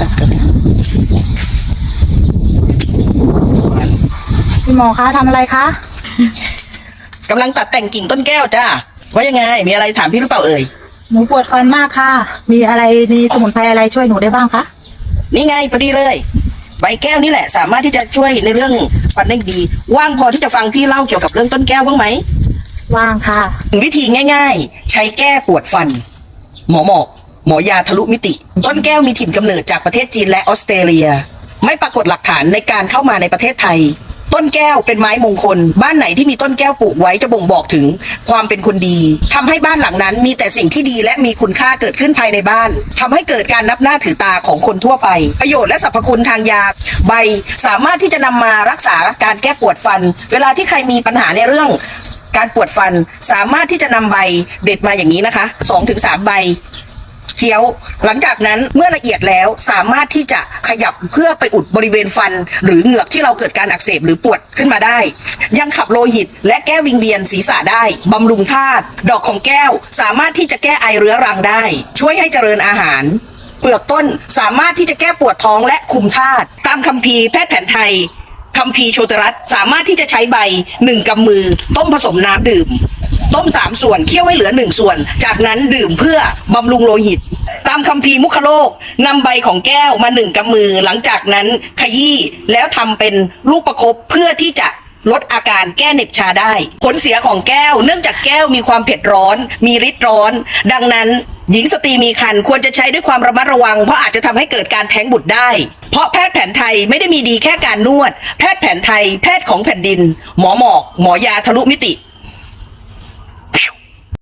ตัดกันพี่หมอคะทำอะไรคะกำลังตัดแต่งกิ่งต้นแก้วจ้าว่ายังไง มีอะไรถามพี่หรือเปล่าเอ่ยหนูปวดฟันมากค่ะ มีอะไรมีสมุนไพรอะไรช่วยหนูได้บ้างคะนี่ไงพอดีเลย ใบแก้วนี่แหละ สามารถที่จะช่วยในเรื่องฟันได้ดี ว่างพอที่จะฟังพี่เล่าเกี่ยวกับเรื่องต้นแก้วบ้างไหมว่างค่ะ วิธีง่าย ๆ ใช้แก้ปวดฟัน หมอหมอก หมอยาทะลุมิติ ต้นแก้วมีถิ่นกำเนิดจากประเทศจีนและออสเตรเลีย ไม่ปรากฏหลักฐานในการเข้ามาในประเทศไทย ต้นแก้วเป็นไม้มงคล บ้านไหนที่มีต้นแก้วปลูกไว้จะบ่งบอกถึง ความเป็นคนดีทำให้บ้านหลังนั้นมีแต่สิ่งที่ดีและมีคุณค่าเกิดขึ้นภายในบ้านทำให้เกิดการนับหน้าถือตาของคนทั่วไป ประโยชน์และสรรพคุณทางยา ใบสามารถที่จะนำมารักษาการแก้ปวดฟัน เวลาที่ใครมีปัญหาในเรื่องการปวดฟันสามารถที่จะนำใบเด็ดมาอย่างนี้นะคะสองถึงสามใบ เคี้ยว หลังจากนั้นเมื่อละเอียดแล้วสามารถที่จะขยับเพื่อไปอุดบริเวณฟัน หรือเหงือกที่เราเกิดการอักเสบหรือปวดขึ้นมาได้ ยังขับโลหิต และแก้วิงเวียนศีรษะได้บำรุงธาตุดอกของแก้ว สามารถที่จะแก้ไอเรื้อรังได้ ช่วยให้เจริญอาหารเปลือกต้นสามารถที่จะแก้ปวดท้องและคุมธาตุตามคัมภีร์แพทย์แผนไทยคัมภีร์โชตรัสสามารถที่จะใช้ใบหนึ่งกำมือต้มผสมน้ำดื่ม ต้มสามส่วนเคี่ยวให้เหลือหนึ่งส่วน จากนั้นดื่มเพื่อบำรุงโลหิต ตามคัมภีมุขโลกนำใบของแก้วมาหนึ่งกำมือ หลังจากนั้นขยี้แล้วทำเป็นลูกประคบเพื่อที่จะลดอาการแก้เหน็บชาได้ ผลเสียของแก้ว เนื่องจากแก้วมีความเผ็ดร้อน มีฤทธิ์ร้อน ดังนั้น หญิงสตรีมีครรภ์ควรจะใช้ด้วยความระมัดระวัง เพราะอาจจะทำให้เกิดการแท้งบุตรได้ เพราะแพทย์แผนไทยไม่ได้มีดีแค่การนวด แพทย์แผนไทย แพทย์ของแผ่นดิน หมอหมอก หมอยาทะลุมิติ